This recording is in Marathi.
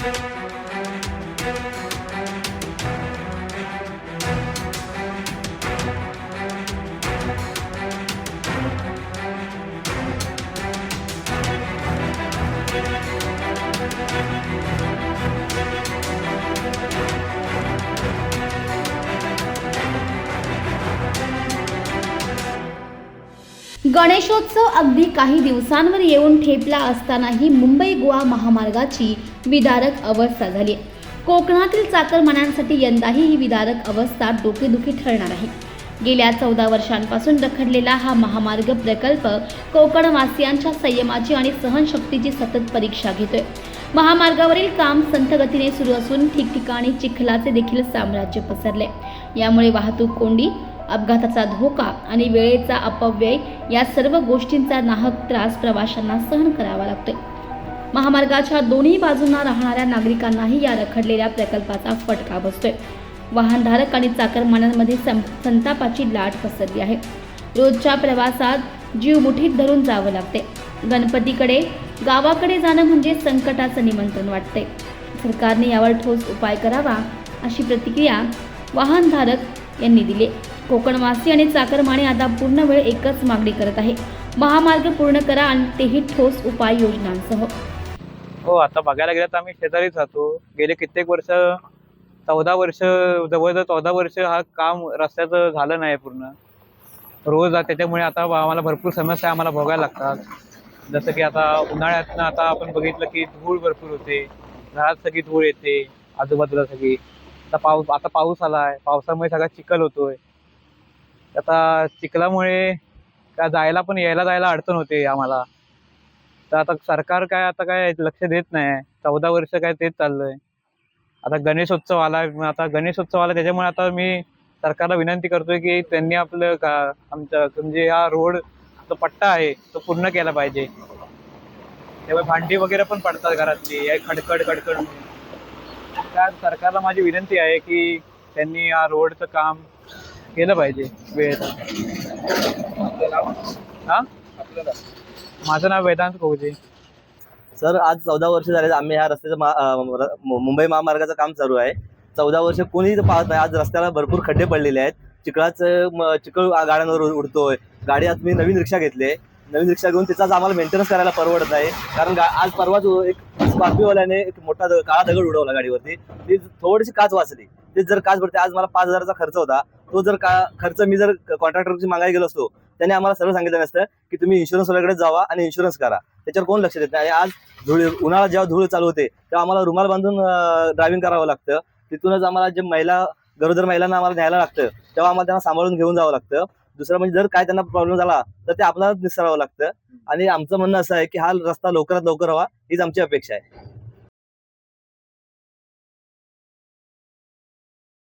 Thank you. गणेशोत्सव अगदी काही दिवसांवर येऊन ठेपला असतानाही मुंबई गोवा महामार्गाची विदारक अवस्था झाली आहे. कोकणातील चाकरमान्यांसाठी यंदाही ही विदारक अवस्था डोकेदुखी ठरणार आहे. गेल्या चौदा वर्षांपासून रखडलेला हा महामार्ग प्रकल्प कोकणवासियांच्या संयमाची आणि सहनशक्तीची सतत परीक्षा घेतोय. महामार्गावरील काम संथ गतीने सुरू असून ठिकठिकाणी चिखलाचे देखील साम्राज्य पसरले. यामुळे वाहतूक कोंडी अपघाताचा धोका आणि वेळेचा अपव्यय या सर्व गोष्टींचा नाहक त्रास प्रवाशांना सहन करावा लागतोय. महामार्गाच्या दोन्ही बाजूंना राहणाऱ्या नागरिकांनाही या रखडलेल्या प्रकल्पाचा फटका बसतोय. वाहनधारक आणि चाकरमान्यांमध्ये सं- संतापाची लाट पसरली आहे. रोजच्या प्रवासात जीव मुठीत धरून जावं लागते गणपतीकडे गावाकडे जाणं म्हणजे संकटाचं निमंत्रण वाटते सरकारने यावर ठोस उपाय करावा अशी प्रतिक्रिया वाहनधारक यांनी दिली कोकणवासी आणि चाकरमाने आता पूर्ण वेळ एकच मागणी करत आहे. महामार्ग पूर्ण करा आणि तेही ठोस उपाययोजनांसह. हो आता बघायला गेलं तर आम्ही शेजारीच राहतो. गेले कित्येक वर्ष चौदा वर्ष जवळजवळ चौदा वर्ष हा काम रस्त्याचं झालं नाही पूर्ण. रोज त्याच्यामुळे आता आम्हाला भरपूर समस्या आम्हाला भोगायला लागतात. जसं की आता उन्हाळ्यातनं आता आपण बघितलं की धूळ भरपूर होते. घरात सगळी धूळ येते. आजूबाजूला सगळी. आता पाऊस आता पाऊस आला आहे पावसामुळे सगळा चिखल होतोय. आता चिखलामुळे त्या जायला पण यायला जायला अडचण होते आम्हाला. तर आता सरकार काय आता काय लक्ष देत नाही. चौदा वर्ष काय तेच चाललंय. आता गणेशोत्सव आला आता गणेशोत्सव आला त्याच्यामुळे आता मी सरकारला विनंती करतोय की त्यांनी आपलं का आमच्या म्हणजे हा रोड जो पट्टा आहे तो पूर्ण केला पाहिजे. त्यामुळे भांडी वगैरे पण पडतात घरातली खडखड खडखड त्या सरकारला माझी विनंती आहे की त्यांनी हा रोडचं काम केलं पाहिजे वेळेत हा? माझं नाव वेदांत कोहजे सर आज चौदा वर्ष झाले आम्ही ह्या रस्त्याचं मा- अं, मुंबई महामार्गाचं काम चालू आहे. चौदा वर्ष कोणीच पाहत नाही. आज रस्त्याला भरपूर खड्डे पडलेले आहेत. चिखलाचं म- चिखल आ- गाड्यांवर उड- उडतोय. गाडी आज मी नवीन रिक्षा घेतली. नवीन रिक्षा घेऊन त्याचाच आम्हाला मेंटेनन्स करायला परवडत नाही. कारण गा- आज परवाच एक स्कॉर्पिओवाल्याने एक मोठा द- काळा दगड उडवला गाडीवरती. ती थोडीशी काच वाचली. ते जर काच भरते आज मला पाच हजाराचा खर्च होता. तो जर का खर्च मी जर कॉन्ट्रॅक्टरची मागायला गेलो असतो त्याने आम्हाला सर्व सांगितलं नसतं की तुम्ही इन्शुरन्स वाल्याकडे जावा आणि इन्शुरन्स करा. त्याच्यावर कोण लक्ष देत नाही? आणि आज धुळ उन्हाळा जेव्हा धूळ चालू होते तेव्हा आम्हाला रुमाल बांधून ड्रायव्हिंग करावं लागतं. तिथूनच आम्हाला जे महिला गरोदर महिलांना आम्हाला न्यायला लागतं तेव्हा आम्हाला त्यांना सांभाळून घेऊन जावं लागतं. दुसरं म्हणजे जर काय त्यांना प्रॉब्लेम झाला तर ते आपल्यालाच निसरावं लागतं. आणि आमचं म्हणणं असं आहे की हा रस्ता लवकरात लवकर हवा हीच आमची अपेक्षा आहे.